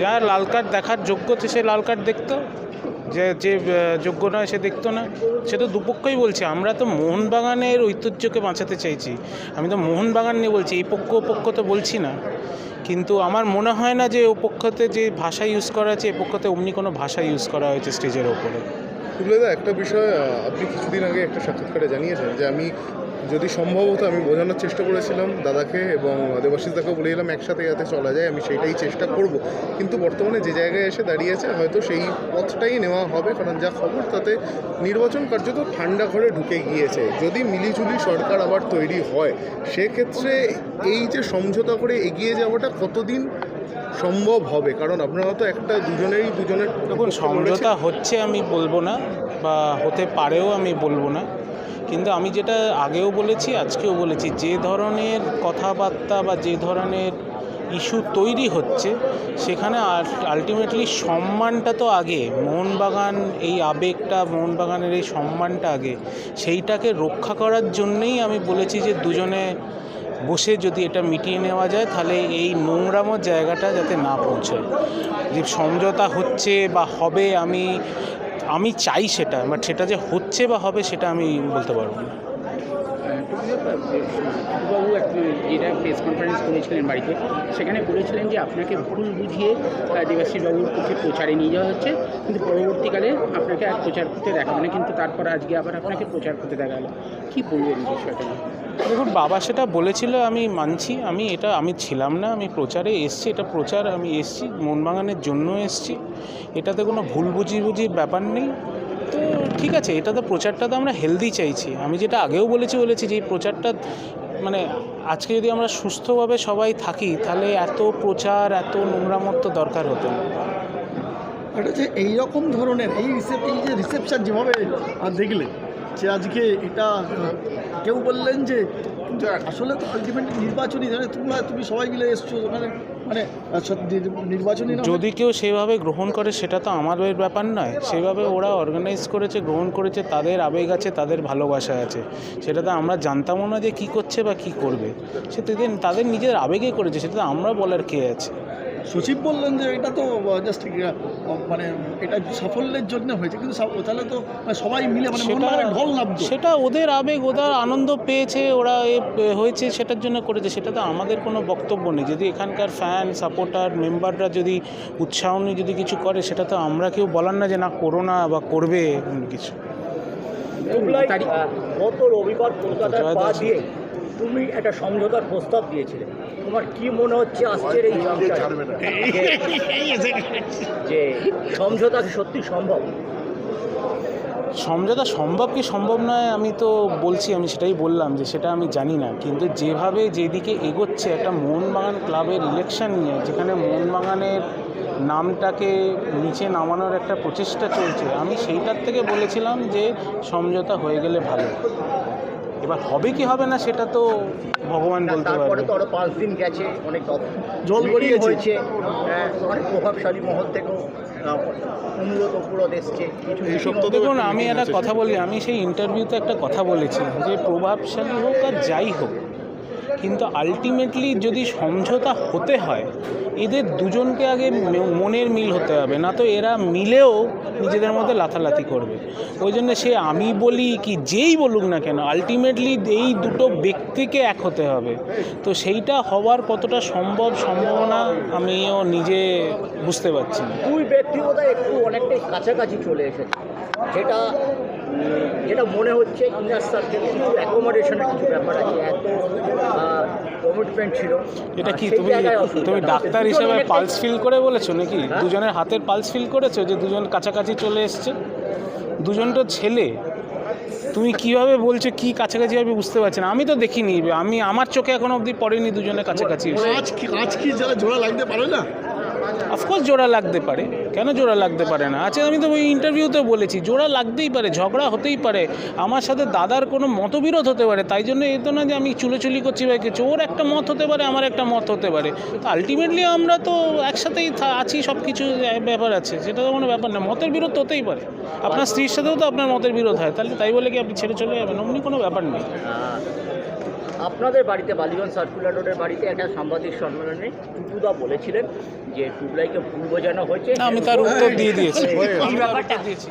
যার লাল কার্ড দেখার যোগ্য সে লাল কার্ড দেখতো। যে যে যোগ্য নয় সে দেখতো না। সে তো দুপক্ষই বলছে, আমরা তো মোহনবাগানের ঐতিহ্যকে বাঁচাতে চাইছি। আমি তো মোহনবাগান নিয়ে বলছি, এই পক্ষ পক্ষ তো বলছি না। কিন্তু আমার মনে হয় না যে ও পক্ষতে যে ভাষা ইউজ করা হয়েছে, এ পক্ষতে অমনি কোনো ভাষা ইউজ করা হয়েছে স্টেজের ওপরে। দা একটা বিষয় আপনি কিছুদিন আগে একটা সাক্ষাৎকারে জানিয়েছেন যে আমি যদি সম্ভব হতো আমি বোঝানোর চেষ্টা করেছিলাম দাদাকে এবং দেবাশিস বলে বলেছিলাম একসাথে যাতে চলা যায়, আমি সেটাই চেষ্টা করব। কিন্তু বর্তমানে যে জায়গায় এসে দাঁড়িয়েছে হয়তো সেই পথটাই নেওয়া হবে, কারণ যা খবর তাতে নির্বাচন কার্যত ঠান্ডা ঘরে ঢুকে গিয়েছে। যদি মিলিজুলি সরকার আবার তৈরি হয়, সেক্ষেত্রে এই যে সমঝোতা করে এগিয়ে যাওয়াটা কতদিন সম্ভব হবে? কারণ আপনারা তো একটা দুজনেরই দুজনের দেখুন সমঝোতা হচ্ছে আমি বলব না বা হতে পারেও আমি বলব না। কিন্তু আমি যেটা আগেও বলেছি আজকেও বলেছি যে ধরনের কথাবার্তা বা যে ধরনের ইস্যু তৈরি হচ্ছে সেখানে আলটিমেটলি সম্মানটা তো আগে। মোহনবাগান এই আবেগটা মোহনবাগানের এই সম্মানটা আগে। সেইটাকে রক্ষা করার জন্যেই আমি বলেছি যে দুজনে বসে যদি এটা মিটিয়ে নেওয়া যায়, তাহলে এই নোংরামো জায়গাটা যাতে না পৌঁছায়। যে সমঝোতা হচ্ছে বা হবে, আমি আমি চাই সেটা, বাট সেটা যে হচ্ছে বা হবে, সেটা আমি বলতে পারব না। বাবু যেটা প্রেস কনফারেন্স করেছিলেন বাড়িতে, সেখানে বলেছিলেন যে আপনাকে ভুল বুঝিয়ে বাবুর পক্ষে প্রচারে নিয়ে যাওয়া হচ্ছে, কিন্তু পরবর্তীকালে আপনাকে আর প্রচার করতে দেখা মানে কিন্তু তারপর আজকে আবার আপনাকে প্রচার করতে দেখা গেলো কী বলবেন বিষয়টা দেখুন, বাবা সেটা বলেছিল, আমি মানছি, আমি এটা, আমি ছিলাম না, আমি প্রচারে এসছি, এটা প্রচার, আমি এসছি মোহনবাগানের জন্য এসছি। এটাতে কোনো ভুল বুঝি বুঝির ব্যাপার নেই। তো ঠিক আছে, এটা তো প্রচারটা তো আমরা হেলদি চাইছি। আমি যেটা আগেও বলেছি বলেছি যে এই প্রচারটা মানে আজকে যদি আমরা সুস্থভাবে সবাই থাকি, তাহলে এত প্রচার, এত নোংরামত্ব দরকার হতো না। এটা যে এইরকম ধরনের, এই রিসেপ এই যে রিসেপশন যেভাবে দেখলে যে আজকে এটা কেউ বললেন যে আসলে তো আলটিমেটলি নির্বাচনী জানে তোমরা তুমি সবাই মিলে এসছো ওখানে মানে আহ, নির্বাচনী যদি কেউ সেভাবে গ্রহণ করে সেটা তো আমাদের ব্যাপার নয়। সেভাবে ওরা অর্গানাইজ করেছে গ্রহণ করেছে তাদের আবেগ আছে তাদের ভালোবাসা আছে। সেটা তো আমরা জানতামও না যে কী করছে বা কী করবে। সে তাদের নিজের আবেগে করেছে সেটা তো আমরা বলার কে আছে? সচিব বললেন যে এটা তো জাস্ট মানে এটা সাফল্যের জন্য হয়েছে কিন্তু তাহলে তো মানে সবাই মিলে মানে ঢল নামতো। সেটা ওদের আবেগ ওদের আনন্দ পেয়েছে ওরা হয়েছে সেটার জন্য করেছে সেটা তো আমাদের কোনো বক্তব্য নেই। যদি এখানকার ফ্যান সাপোর্টার মেম্বাররা যদি উৎসাহ নিয়ে যদি কিছু করে সেটা তো আমরা কেউ বলার না যে না করো না বা করবে এরকম কিছু। গত রবিবার কলকাতায় পা দিয়ে তুমি একটা সমঝোতার প্রস্তাব দিয়েছিলে। তোমার কি মনে হচ্ছে আজকের এই যে- যে সমঝোতা সত্যি সম্ভব? সমঝোতা সম্ভব কি সম্ভব নয় আমি তো বলছি আমি সেটাই বললাম যে সেটা আমি জানি না। কিন্তু যেভাবে যেদিকে এগোচ্ছে একটা মোহনবাগান ক্লাবের ইলেকশন নিয়ে যেখানে মোহনবাগানের নামটাকে নিচে নামানোর একটা প্রচেষ্টা চলছে আমি সেইটার থেকে বলেছিলাম যে সমঝোতা হয়ে গেলে ভালো। এবার হবে কি হবে না সেটা তো ভগবান বলতে তারপরে পারবে তো আরও পাঁচ দিন গেছে অনেক জল গড়িয়েছে। হয়েছে হ্যাঁ, অনেক প্রভাবশালী মহল থেকেও অনুরোধ অপুরোধ এসছে। দেখুন আমি একটা কথা বলি আমি সেই ইন্টারভিউতে একটা কথা বলেছি যে প্রভাবশালী হোক আর যাই হোক কিন্তু আলটিমেটলি যদি সমঝোতা হতে হয় এদের দুজনকে আগে মনের মিল হতে হবে না তো এরা মিলেও নিজেদের মধ্যে লাথালাথি করবে। ওই জন্য সে আমি বলি কি যেই বলুক না কেন আলটিমেটলি এই দুটো ব্যক্তিকে এক হতে হবে। তো সেইটা হওয়ার কতটা সম্ভব সম্ভাবনা আমিও নিজে বুঝতে পারছি না। দুই ব্যক্তিগত একটু অনেকটাই কাছাকাছি চলে এসেছে। উম, যেটা মনে হচ্ছে ইনার সার্কেল কিছু অ্যাকোমোডেশনের কিছু ব্যাপার আছে এত কমিটমেন্ট ছিল। এটা কি তুমি তুমি ডাক্তার হিসেবে পালস ফিল করে বলেছ নাকি? হ্যাঁ? দুজনের হাতের পালস ফিল করেছ যে দুজন কাছাকাছি চলে এসছে? দুজন তো ছেলে। তুমি কীভাবে বলছো কি কাছাকাছি আমি বুঝতে পারছি না। আমি তো দেখিনি। আমি আমার চোখে এখনও অবধি পড়েনি দুজনের কাছাকাছি আজ কি আজ কি যারা জোড়া লাগতে পারে না? অফকোর্স জোড়া লাগতে পারে। কেন জোড়া লাগতে পারে না? আচ্ছা আমি তো ওই ইন্টারভিউতে বলেছি, জোড়া লাগতেই পারে, ঝগড়া হতেই পারে। আমার সাথে দাদার কোনো মতবিরোধ হতে পারে, তাই জন্য এই তো না যে আমি চুলোচুলি করছি বা কিছু, ওর একটা মত হতে পারে, আমার একটা মত হতে পারে। তো আলটিমেটলি আমরা তো একসাথেই আছি সব কিছু ব্যাপার আছে, সেটা তো কোনো ব্যাপার না, মতের বিরোধ হতেই পারে। আপনার স্ত্রীর সাথেও তো আপনার মতের বিরোধ হয়, তাহলে তাই বলে কি আপনি ছেড়ে চলে যাবেন? অমনি কোনো ব্যাপার নেই। আপনাদের বাড়িতে বালিগঞ্জ সার্কুলার রোডের বাড়িতে একটা সাংবাদিক সম্মেলনে টুটুদা বলেছিলেন যে টুটলাইকে ভুল বোঝানো হয়েছে। আমি তার উত্তর দিয়ে দিয়েছি। দিয়েছি।